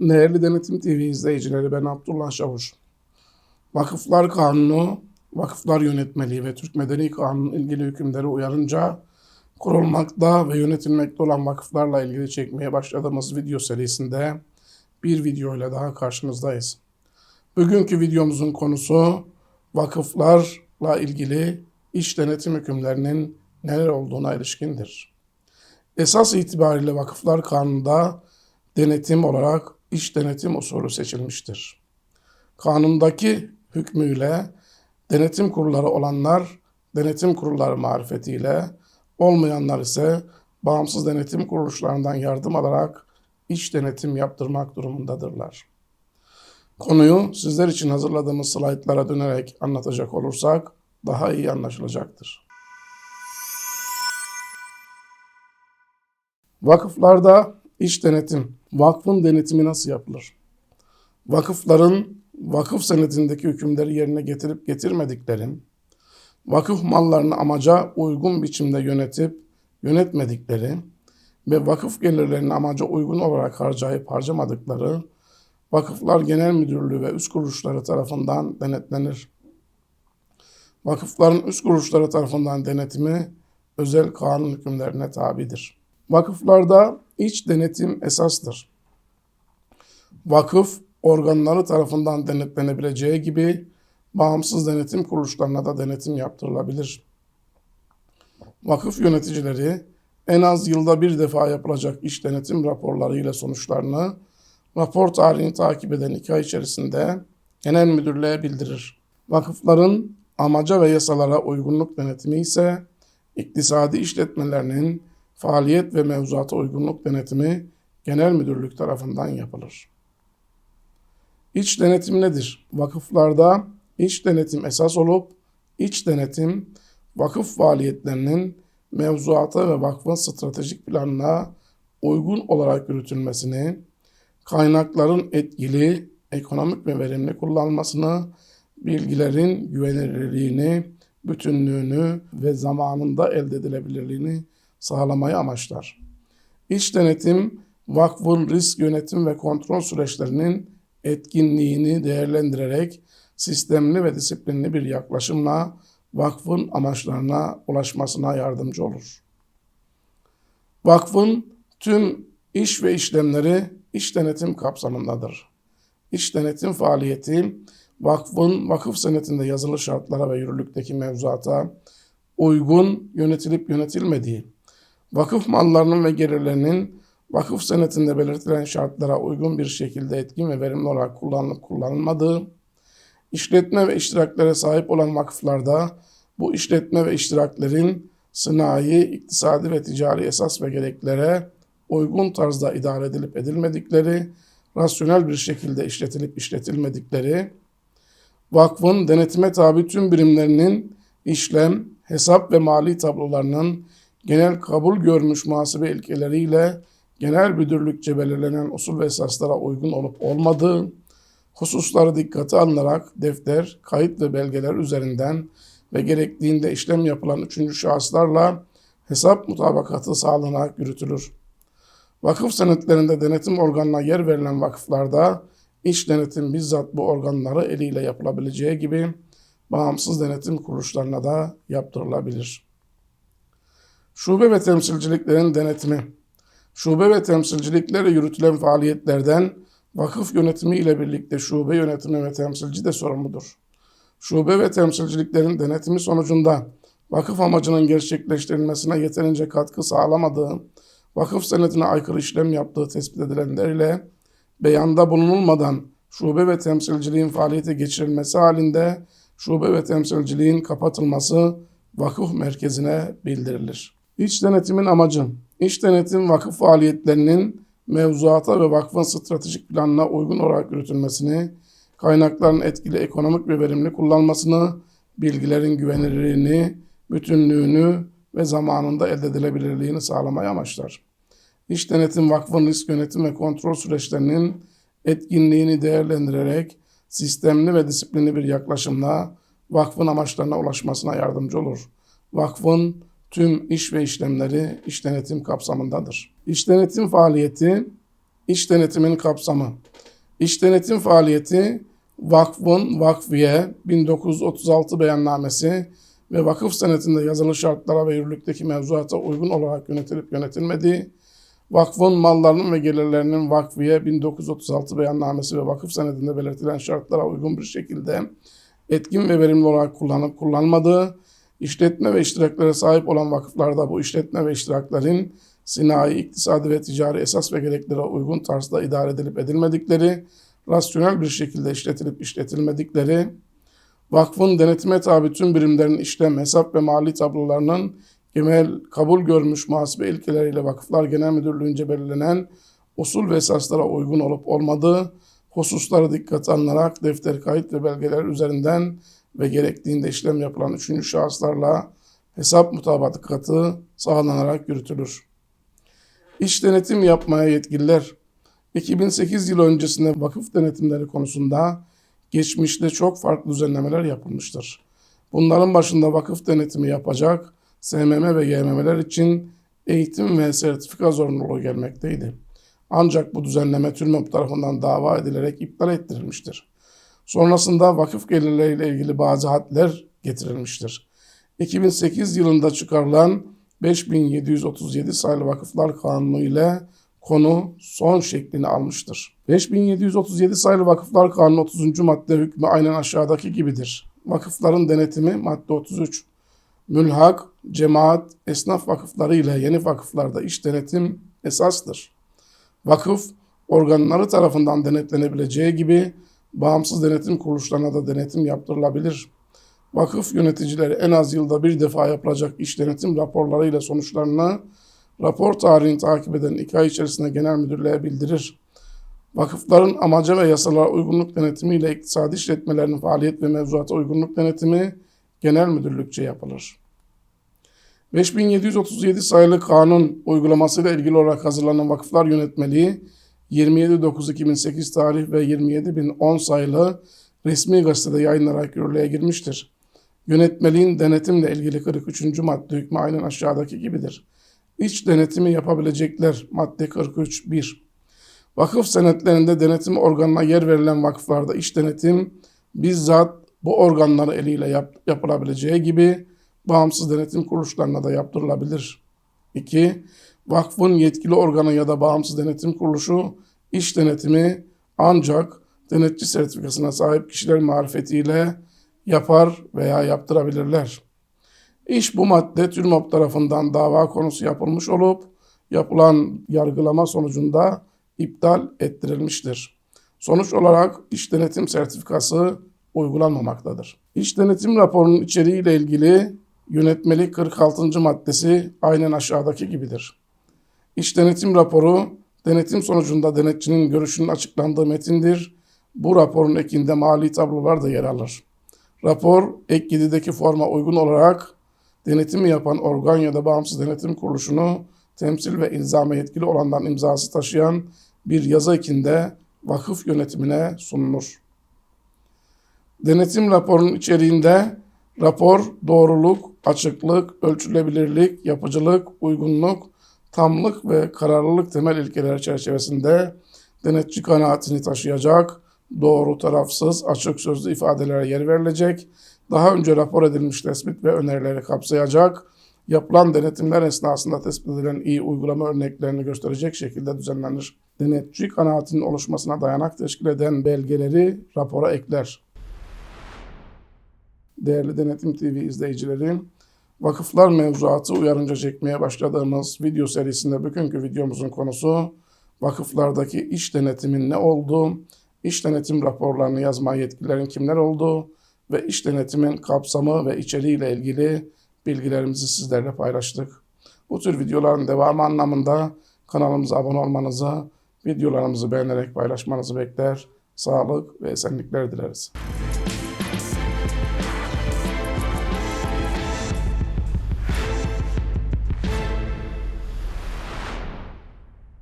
Değerli Denetim TV izleyicileri ben Abdullah Çavuş. Vakıflar Kanunu, Vakıflar Yönetmeliği ve Türk Medeni Kanunu'nun ilgili hükümleri uyarınca kurulmakta ve yönetilmekte olan vakıflarla ilgili çekmeye başladığımız video serisinde bir video ile daha karşınızdayız. Bugünkü videomuzun konusu vakıflarla ilgili iş denetim hükümlerinin neler olduğuna ilişkindir. Esas itibariyle Vakıflar Kanunu'nda denetim olarak iş denetim usulü seçilmiştir. Kanundaki hükmüyle denetim kurulları olanlar denetim kurulları marifetiyle, olmayanlar ise bağımsız denetim kuruluşlarından yardım alarak iş denetim yaptırmak durumundadırlar. Konuyu sizler için hazırladığımız slaytlara dönerek anlatacak olursak daha iyi anlaşılacaktır. Vakıflarda iş denetim, vakfın denetimi nasıl yapılır? Vakıfların vakıf senedindeki hükümleri yerine getirip getirmedikleri, vakıf mallarını amaca uygun biçimde yönetip yönetmedikleri ve vakıf gelirlerini amaca uygun olarak harcayıp harcamadıkları Vakıflar Genel Müdürlüğü ve üst kuruluşları tarafından denetlenir. Vakıfların üst kuruluşları tarafından denetimi özel kanun hükümlerine tabidir. Vakıflarda iç denetim esastır. Vakıf organları tarafından denetlenebileceği gibi bağımsız denetim kuruluşlarına da denetim yaptırılabilir. Vakıf yöneticileri en az yılda bir defa yapılacak iş denetim raporları ile sonuçlarını rapor tarihini takip eden iki ay içerisinde genel müdürlüğe bildirir. Vakıfların amaca ve yasalara uygunluk denetimi ise iktisadi işletmelerinin faaliyet ve mevzuata uygunluk denetimi genel müdürlük tarafından yapılır. İç denetim nedir? Vakıflarda iç denetim esas olup iç denetim vakıf faaliyetlerinin mevzuata ve vakfın stratejik planına uygun olarak yürütülmesini, kaynakların etkili, ekonomik ve verimli kullanılmasını, bilgilerin güvenilirliğini, bütünlüğünü ve zamanında elde edilebilirliğini sağlamayı amaçlar. İç denetim, vakfın risk yönetim ve kontrol süreçlerinin etkinliğini değerlendirerek sistemli ve disiplinli bir yaklaşımla vakfın amaçlarına ulaşmasına yardımcı olur. Vakfın tüm iş ve işlemleri iş denetim kapsamındadır. İş denetim faaliyeti vakfın vakıf senetinde yazılı şartlara ve yürürlükteki mevzuata uygun yönetilip yönetilmediği, vakıf mallarının ve gelirlerinin vakıf senetinde belirtilen şartlara uygun bir şekilde etkin ve verimli olarak kullanılıp kullanılmadığı, işletme ve iştiraklere sahip olan vakıflarda bu işletme ve iştiraklerin sınai, iktisadi ve ticari esas ve gereklere uygun tarzda idare edilip edilmedikleri, rasyonel bir şekilde işletilip işletilmedikleri, vakfın denetime tabi tüm birimlerinin işlem, hesap ve mali tablolarının genel kabul görmüş muhasebe ilkeleriyle genel müdürlükçe belirlenen usul ve esaslara uygun olup olmadığı, hususları dikkate alınarak defter, kayıt ve belgeler üzerinden ve gerektiğinde işlem yapılan üçüncü şahıslarla hesap mutabakatı sağlanarak yürütülür. Vakıf senetlerinde denetim organına yer verilen vakıflarda iç denetim bizzat bu organları eliyle yapılabileceği gibi bağımsız denetim kuruluşlarına da yaptırılabilir. Şube ve temsilciliklerin denetimi Şube ve temsilciliklerle yürütülen faaliyetlerden vakıf yönetimi ile birlikte şube yönetimi ve temsilci de sorumludur. Şube ve temsilciliklerin denetimi sonucunda vakıf amacının gerçekleştirilmesine yeterince katkı sağlamadığı, vakıf senetine aykırı işlem yaptığı tespit edilenler ile beyanda bulunulmadan şube ve temsilciliğin faaliyete geçirilmesi halinde şube ve temsilciliğin kapatılması vakıf merkezine bildirilir. İç denetimin amacı, iç denetim vakıf faaliyetlerinin mevzuata ve vakfın stratejik planına uygun olarak yürütülmesini, kaynakların etkili ekonomik ve verimli kullanmasını, bilgilerin güvenilirliğini, bütünlüğünü ve zamanında elde edilebilirliğini sağlamayı amaçlar. İş denetim vakfın risk yönetim ve kontrol süreçlerinin etkinliğini değerlendirerek sistemli ve disiplinli bir yaklaşımla vakfın amaçlarına ulaşmasına yardımcı olur. Vakfın tüm iş ve işlemleri iş denetim kapsamındadır. İş denetim faaliyeti İş denetimin kapsamı. İş denetim faaliyeti vakfın vakfiye 1936 beyannamesi ve vakıf senetinde yazılı şartlara ve yürürlükteki mevzuata uygun olarak yönetilip yönetilmediği, vakfın mallarının ve gelirlerinin vakfiye 1936 beyannamesi ve vakıf senedinde belirtilen şartlara uygun bir şekilde etkin ve verimli olarak kullanıp kullanılmadığı, işletme ve iştiraklere sahip olan vakıflarda bu işletme ve iştiraklerin sinayi, iktisadi ve ticari esas ve gereklere uygun tarzda idare edilip edilmedikleri, rasyonel bir şekilde işletilip işletilmedikleri, vakfın denetime tabi tüm birimlerin işlem, hesap ve mali tablolarının genel kabul görmüş muhasebe ilkeleriyle Vakıflar Genel Müdürlüğü'nce belirlenen usul ve esaslara uygun olup olmadığı hususları dikkate alınarak defter kayıt ve belgeler üzerinden ve gerektiğinde işlem yapılan üçüncü şahıslarla hesap mutabakatı sağlanarak yürütülür. İş denetim yapmaya yetkililer 2008 yılı öncesinde vakıf denetimleri konusunda geçmişte çok farklı düzenlemeler yapılmıştır. Bunların başında vakıf denetimi yapacak SMM ve YMM'ler için eğitim ve sertifika zorunluluğu gelmekteydi. Ancak bu düzenleme TÜRMOP tarafından dava edilerek iptal ettirilmiştir. Sonrasında vakıf gelirleriyle ilgili bazı hadler getirilmiştir. 2008 yılında çıkarılan 5737 sayılı Vakıflar Kanunu ile konu son şeklini almıştır. 5737 sayılı Vakıflar Kanunu 30. madde hükmü aynen aşağıdaki gibidir. Vakıfların denetimi madde 33. Mülhak, cemaat, esnaf vakıfları ile yeni vakıflarda iş denetim esastır. Vakıf, organları tarafından denetlenebileceği gibi bağımsız denetim kuruluşlarına da denetim yaptırılabilir. Vakıf yöneticileri en az yılda bir defa yapılacak iş denetim raporlarıyla sonuçlarını rapor tarihini takip eden iki ay içerisinde genel müdürlüğe bildirir. Vakıfların amaca ve yasalara uygunluk denetimiyle iktisadi işletmelerinin faaliyet ve mevzuata uygunluk denetimi genel müdürlükçe yapılır. 5737 sayılı kanun uygulamasıyla ilgili olarak hazırlanan vakıflar yönetmeliği 27.9.2008 tarih ve 27.010 sayılı resmi gazetede yayınlanarak yürürlüğe girmiştir. Yönetmeliğin denetimle ilgili 43. madde hükmü aynen aşağıdaki gibidir. İç denetimi yapabilecekler madde 43.1 Vakıf senetlerinde denetim organına yer verilen vakıflarda iç denetim bizzat bu organları eliyle yap, yapılabileceği gibi bağımsız denetim kuruluşlarına da yaptırılabilir. 2. Vakfın yetkili organı ya da bağımsız denetim kuruluşu iş denetimi ancak denetçi sertifikasına sahip kişiler marifetiyle yapar veya yaptırabilirler. İş bu madde TÜRMOP tarafından dava konusu yapılmış olup yapılan yargılama sonucunda iptal ettirilmiştir. Sonuç olarak iş denetim sertifikası uygulanmamaktadır. İş denetim raporunun içeriğiyle ilgili yönetmelik 46. maddesi aynen aşağıdaki gibidir. İş denetim raporu denetim sonucunda denetçinin görüşünün açıklandığı metindir. Bu raporun ekinde mali tablolar da yer alır. Rapor ek 7'deki forma uygun olarak denetimi yapan organ ya da bağımsız denetim kuruluşunu temsil ve ilzame yetkili olanların imzası taşıyan bir yazı ekinde vakıf yönetimine sunulur. Denetim raporunun içeriğinde rapor doğruluk, açıklık, ölçülebilirlik, yapıcılık, uygunluk, tamlık ve kararlılık temel ilkeler çerçevesinde denetçi kanaatini taşıyacak, doğru, tarafsız, açık sözlü ifadelere yer verilecek, daha önce rapor edilmiş tespit ve önerileri kapsayacak, yapılan denetimler esnasında tespit edilen iyi uygulama örneklerini gösterecek şekilde düzenlenir. Denetçi kanaatinin oluşmasına dayanak teşkil eden belgeleri rapora ekler. Değerli Denetim TV izleyicileri, vakıflar mevzuatı uyarınca çekmeye başladığımız video serisinde bugünkü videomuzun konusu vakıflardaki iş denetimin ne olduğu, iş denetim raporlarını yazma yetkililerin kimler olduğu ve iş denetimin kapsamı ve içeriğiyle ilgili bilgilerimizi sizlerle paylaştık. Bu tür videoların devamı anlamında kanalımıza abone olmanızı, videolarımızı beğenerek paylaşmanızı bekler. Sağlık ve esenlikler dileriz.